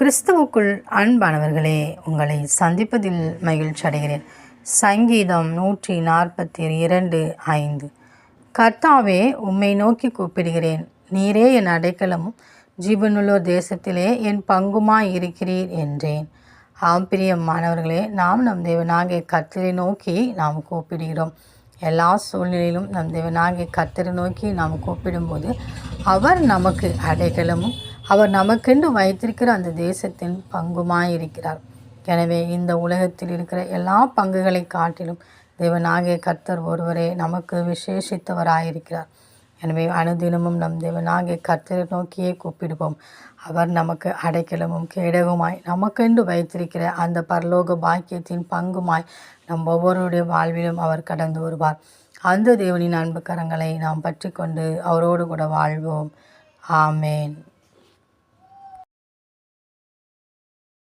கிறிஸ்துவுக்குள் அன்பானவர்களே உங்களை சந்திப்பதில் மகிழ்ச்சி அடைகிறேன். சங்கீதம் நூற்றி நாற்பத்தி இரண்டு ஐந்து. கர்த்தாவே உம்மை நோக்கி கூப்பிடுகிறேன். நீரே என் அடைக்கலமும் ஜீவனுள்ளோர் தேசத்திலே என் பங்குமாய் இருக்கிறீர் என்றேன். ஆம் மாணவர்களே நாம் நம் தேவனாகிய கர்த்தரை நோக்கி நாம் கூப்பிடுகிறோம். எல்லா சூழ்நிலையிலும் நம் தேவனாகிய கர்த்தரை நோக்கி நாம் கூப்பிடும்போது அவர் நமக்கு அடைக்கலமும் அவர் நமக்கென்று வைத்திருக்கிற அந்த தேசத்தின் பங்குமாய் இருக்கிறார் எனவே இந்த உலகத்தில் இருக்கிற எல்லா பங்குகளை காட்டிலும் தேவனாகிய கர்த்தர் ஒருவரே நமக்கு விசேஷித்தவராயிருக்கிறார். எனவே அனுதினமும் நம் தேவனாகிய கர்த்தரை நோக்கியே கூப்பிடுவோம். அவர் நமக்கு அடைக்கலமும் கேடகமாய் நமக்கென்று வைத்திருக்கிற அந்த பரலோக பாக்கியத்தின் பங்குமாய் நம் ஒவ்வொருடைய வாழ்விலும் அவர் கடந்து வருவார். அந்த தேவனின் அன்பு கரங்களை நாம் பற்றி கொண்டு அவரோடு கூட வாழ்வோம். ஆமேன்.